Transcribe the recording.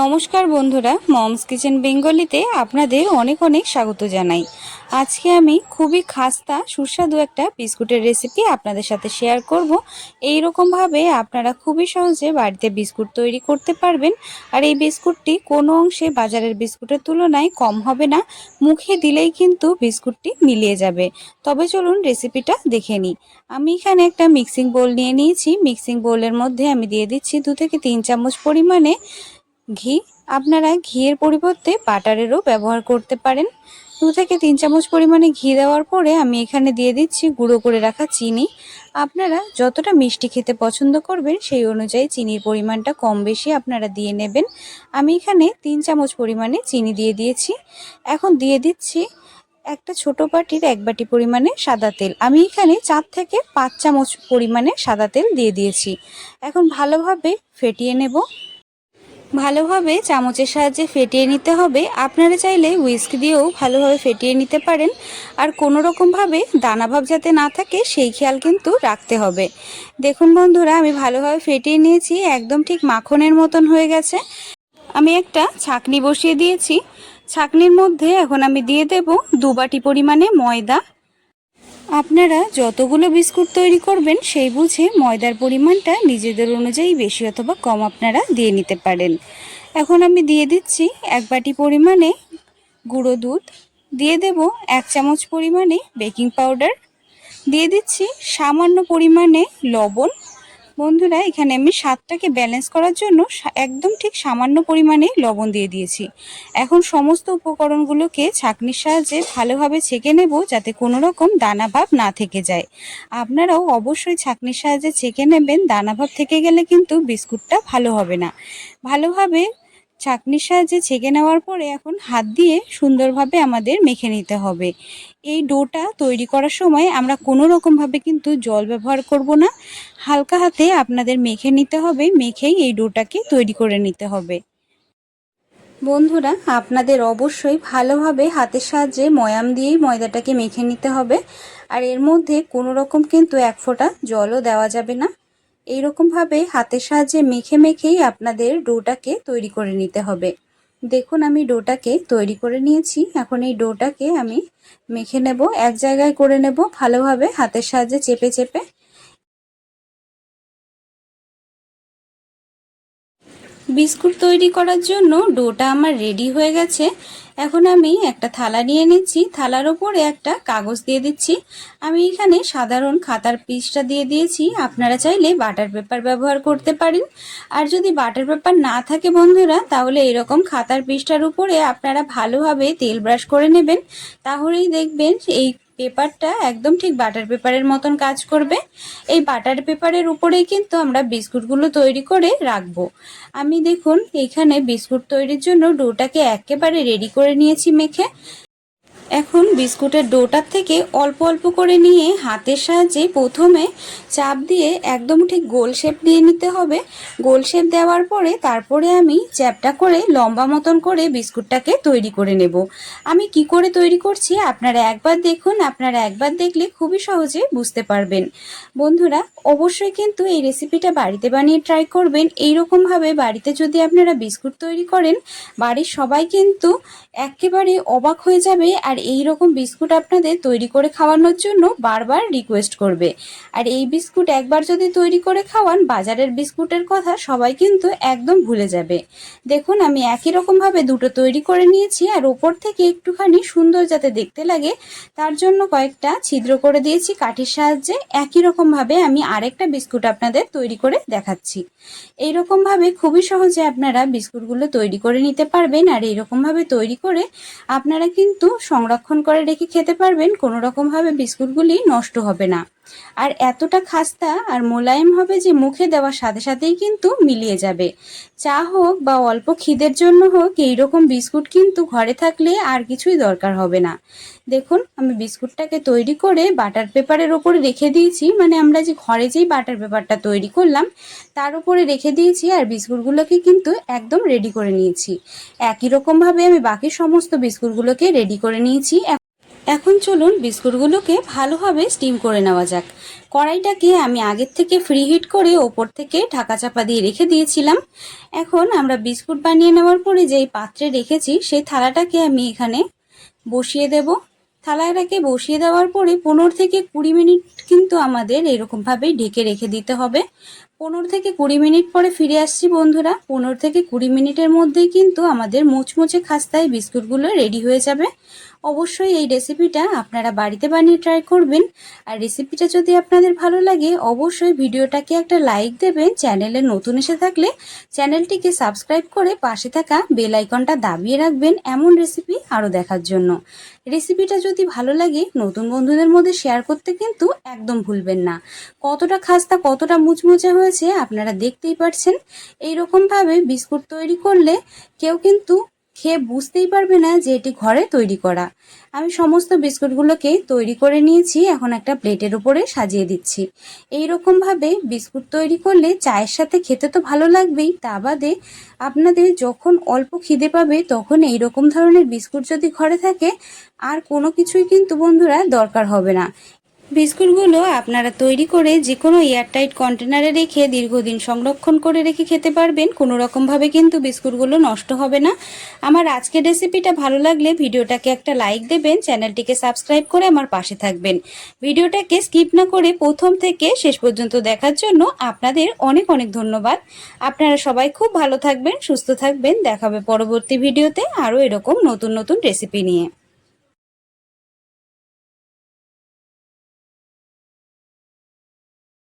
নমস্কার বন্ধুরা, moms kitchen বেঙ্গলিতে আপনাদের অনেক অনেক স্বাগত জানাই। আজকে আমি খুবই খাস্তা, সুস্বাদু একটা বিস্কুটের রেসিপি আপনাদের সাথে শেয়ার করব। এই রকমভাবে আপনারা খুবই সহজে বাড়িতে বিস্কুট তৈরি করতে পারবেন। আর এই বিস্কুটটি কোনো অংশে বাজারের বিস্কুটের তুলনায় কম হবে না, মুখে দিলেই কিন্তু বিস্কুটটি মিলিয়ে যাবে। তবে চলুন রেসিপিটা দেখে নিই। আমি এখানে একটা মিক্সিং বোল নিয়ে নিয়েছি। মিক্সিং বোলের মধ্যে আমি দিয়ে দিচ্ছি দু থেকে তিন চামচ পরিমাণে ঘি। আপনারা ঘিয়ের পরিবর্তে বাটারেরও ব্যবহার করতে পারেন। দু থেকে তিন চামচ পরিমাণে ঘি দেওয়ার পরে আমি এখানে দিয়ে দিচ্ছি গুঁড়ো করে রাখা চিনি। আপনারা যতটা মিষ্টি খেতে পছন্দ করবেন সেই অনুযায়ী চিনির পরিমাণটা কম বেশি আপনারা দিয়ে নেবেন। আমি এখানে তিন চামচ পরিমাণে চিনি দিয়ে দিয়েছি। এখন দিয়ে দিচ্ছি একটা ছোট বাটির এক বাটি পরিমাণে সাদা তেল। আমি এখানে চার থেকে পাঁচ চামচ পরিমাণে সাদা তেল দিয়ে দিয়েছি। এখন ভালোভাবে ফেটিয়ে নেব। ভালোভাবে চামচের সাহায্যে ফেটিয়ে নিতে হবে। আপনারা চাইলে হুইস্ক দিয়েও ভালোভাবে ফেটিয়ে নিতে পারেন। আর কোনো রকমভাবে দানাভাব যাতে না থাকে, সেই খেয়াল কিন্তু রাখতে হবে। দেখুন বন্ধুরা, আমি ভালোভাবে ফেটিয়ে নিয়েছি, একদম ঠিক মাখনের মতন হয়ে গেছে। আমি একটা ছাকনি বসিয়ে দিয়েছি। ছাকনির মধ্যে এখন আমি দিয়ে দেব দু বাটি পরিমাণে ময়দা। আপনারা যতগুলো বিস্কুট তৈরি করবেন, সেই বুঝে ময়দার পরিমাণটা নিজেদের অনুযায়ী বেশি অথবা কম আপনারা দিয়ে নিতে পারেন। এখন আমি দিয়ে দিচ্ছি এক বাটি পরিমাণে গুঁড়ো দুধ। দিয়ে দেব এক চামচ পরিমাণে বেকিং পাউডার। দিয়ে দিচ্ছি সামান্য পরিমাণে লবণ। বন্ধুরা, এখানে আমি স্বাদটাকে ব্যালেন্স করার জন্য একদম ঠিক সামান্য পরিমাণে লবণ দিয়ে দিয়েছি। এখন সমস্ত উপকরণগুলোকে ছাঁকনির সাহায্যে ভালোভাবে ছেঁকে নেব যাতে কোনো রকম দানা ভাব না থেকে যায়। আপনারাও অবশ্যই ছাঁকনির সাহায্যে ছেঁকে নেবেন, দানা ভাব থেকে গেলে কিন্তু বিস্কুটটা ভালো হবে না। ভালোভাবে ছাঁকনির সাহায্যে ছেঁকে নেওয়ার পরে এখন হাত দিয়ে সুন্দরভাবে আমাদের মেখে নিতে হবে। এই ডোটা তৈরি করার সময় আমরা কোনো রকমভাবে কিন্তু জল ব্যবহার করব না। হালকা হাতে আপনাদের মেখে নিতে হবে, মেখেই এই ডোটাকে তৈরি করে নিতে হবে। বন্ধুরা, আপনাদের অবশ্যই ভালোভাবে হাতের সাহায্যে ময়াম দিয়েই ময়দাটাকে মেখে নিতে হবে। আর এর মধ্যে কোনো রকম কিন্তু এক ফোঁটা জলও দেওয়া যাবে না। এইরকমভাবে হাতের সাহায্যে মেখে মেখেই আপনাদের ডোটাকে তৈরি করে নিতে হবে। দেখুন, আমি ডোটাকে তৈরি করে নিয়েছি। এখন এই ডোটাকে আমি মেখে নেব, এক জায়গায় করে নেব। ভালোভাবে হাতের সাহায্যে চেপে চেপে বিস্কুট তৈরি করার জন্য ডোটা আমার রেডি হয়ে গেছে। এখন আমি একটা থালা নিয়ে নিচ্ছি। থালার ওপরে একটা কাগজ দিয়ে দিচ্ছি। আমি এখানে সাধারণ খাতার পিসটা দিয়ে দিয়েছি। আপনারা চাইলে বাটার পেপার ব্যবহার করতে পারেন। আর যদি বাটার পেপার না থাকে বন্ধুরা, তাহলে এরকম খাতার পিসটার উপরে আপনারা ভালোভাবে তেল ব্রাশ করে নেবেন। তাহলেই দেখবেন এই পেপারটা একদম ঠিক বাটার পেপারের মতন কাজ করবে। এই বাটার পেপারের উপরেই কিন্তু আমরা বিস্কুটগুলো তৈরি করে রাখব। আমি দেখুন, এখানে বিস্কুট তৈরির জন্য ডোটাকে একেবারে রেডি করে নিয়েছি মেখে। এখন বিস্কুটের ডোটার থেকে অল্প অল্প করে নিয়ে হাতের সাহায্যে প্রথমে চাপ দিয়ে একদম ঠিক গোল শেপ দিয়ে নিতে হবে। গোল শেপ দেওয়ার পরে তারপরে আমি চ্যাপটা করে লম্বা মতন করে বিস্কুটটাকে তৈরি করে নেব। আমি কি করে তৈরি করছি আপনারা একবার দেখুন, আপনারা একবার দেখলে খুবই সহজে বুঝতে পারবেন। বন্ধুরা, অবশ্যই কিন্তু এই রেসিপিটা বাড়িতে বানিয়ে ট্রাই করবেন। এইরকমভাবে বাড়িতে যদি আপনারা বিস্কুট তৈরি করেন, বাড়ির সবাই কিন্তু একেবারে অবাক হয়ে যাবে। আর এই রকম বিস্কুট আপনাদের তৈরি করে খাওয়ানোর জন্য বারবার রিকোয়েস্ট করবে। আর এই বিস্কুট একবার যদি তৈরি করে খাওয়ান, বাজারের বিস্কুটের কথা সবাই কিন্তু একদম ভুলে যাবে। দেখুন, আমি একই রকমভাবে দুটো তৈরি করে নিয়েছি, আর ওপর থেকে একটুখানি সুন্দর যাতে দেখতে লাগে, তার জন্য কয়েকটা ছিদ্র করে দিয়েছি, কাঠির সাহায্যে একই রকমভাবে আমি আরেকটা বিস্কুট আপনাদের তৈরি করে দেখাচ্ছি। এই এইরকমভাবে খুবই সহজে আপনারা বিস্কুটগুলো তৈরি করে নিতে পারবেন, আর এইরকমভাবে তৈরি করে আপনারা কিন্তু সংরক্ষণ করে রেখে খেতে পারবেন কোনো রকমভাবে বিস্কুটগুলি নষ্ট হবে না। আর এতটা খাস্তা আর মোলায়েম হবে যে মুখে দেওয়ার সাথে সাথেই কিন্তু মিলিয়ে যাবে। চা হোক বা অল্প খিদের জন্য হোক, এইরকম বিস্কুট কিন্তু ঘরে থাকলে আর কিছুই দরকার হবে না। দেখুন, আমি বিস্কুটটাকে তৈরি করে বাটার পেপারের ওপরে রেখে দিয়েছি। মানে আমরা যে ঘরে যেই বাটার পেপারটা তৈরি করলাম, তার উপরে রেখে দিয়েছি আর বিস্কুটগুলোকে কিন্তু একদম রেডি করে নিয়েছি। একই রকমভাবে আমি বাকি সমস্ত বিস্কুটগুলোকে রেডি করে নিয়েছি। এখন চলুন বিস্কুটগুলোকে ভালোভাবে স্টিম করে নেওয়া যাক। কড়াইটাকে আমি আগের থেকে ফ্রি হিট করে ওপর থেকে ঢাকা চাপা দিয়ে রেখে দিয়েছিলাম। এখন আমরা বিস্কুট বানিয়ে নেওয়ার পরে যেই পাত্রে রেখেছি, সেই থালাটাকে আমি এখানে বসিয়ে দেব। থালাটাকে বসিয়ে দেওয়ার পরে পনেরো থেকে কুড়ি মিনিট কিন্তু আমাদের এরকমভাবেই ঢেকে রেখে দিতে হবে। পনেরো থেকে কুড়ি মিনিট পরে ফিরে আসছি বন্ধুরা। পনেরো থেকে কুড়ি মিনিটের মধ্যেই কিন্তু আমাদের মুচমুচে খাস্তায় বিস্কুটগুলো রেডি হয়ে যাবে। অবশ্যই এই রেসিপিটা আপনারা বাড়িতে বানিয়ে ট্রাই করবেন। আর রেসিপিটা যদি আপনাদের ভালো লাগে, অবশ্যই ভিডিওটাকে একটা লাইক দেবেন চ্যানেলে নতুন এসে থাকলে চ্যানেলটিকে সাবস্ক্রাইব করে পাশে থাকা বেল আইকনটা দাবিয়ে রাখবেন এমন রেসিপি আরও দেখার জন্য। রেসিপিটা যদি ভালো লাগে, নতুন বন্ধুদের মধ্যে শেয়ার করতে কিন্তু একদম ভুলবেন না। কতটা খাস্তা, কতটা মুচমুচে হয়েছে আপনারা দেখতেই পারছেন। এইরকমভাবে বিস্কুট তৈরি করলে কেউ কিন্তু খেয়ে বুঝতেই পারবে না যে এটি ঘরে তৈরি করা। আমি সমস্ত বিস্কুটগুলোকে তৈরি করে নিয়েছি, এখন একটা প্লেটের উপরে সাজিয়ে দিচ্ছি। এই ভাবে বিস্কুট তৈরি করলে চায়ের সাথে খেতে তো ভালো লাগবেই, তা বাদে আপনাদের যখন অল্প খিদে পাবে তখন এই রকম ধরনের বিস্কুট যদি ঘরে থাকে, আর কোনো কিছুই কিন্তু বন্ধুরা দরকার হবে না। বিস্কুটগুলো আপনারা তৈরি করে যে কোনো এয়ারটাইট কন্টেনারে রেখে দীর্ঘদিন সংরক্ষণ করে রেখে খেতে পারবেন। কোনো রকমভাবে কিন্তু বিস্কুটগুলো নষ্ট হবে না। আমার আজকের রেসিপিটা ভালো লাগলে ভিডিওটাকে একটা লাইক দেবেন, চ্যানেলটিকে সাবস্ক্রাইব করে আমার পাশে থাকবেন। ভিডিওটাকে স্কিপ না করে প্রথম থেকে শেষ পর্যন্ত দেখার জন্য আপনাদের অনেক অনেক ধন্যবাদ। আপনারা সবাই খুব ভালো থাকবেন, সুস্থ থাকবেন। দেখাবে পরবর্তী ভিডিওতে আরও এরকম নতুন নতুন রেসিপি নিয়ে।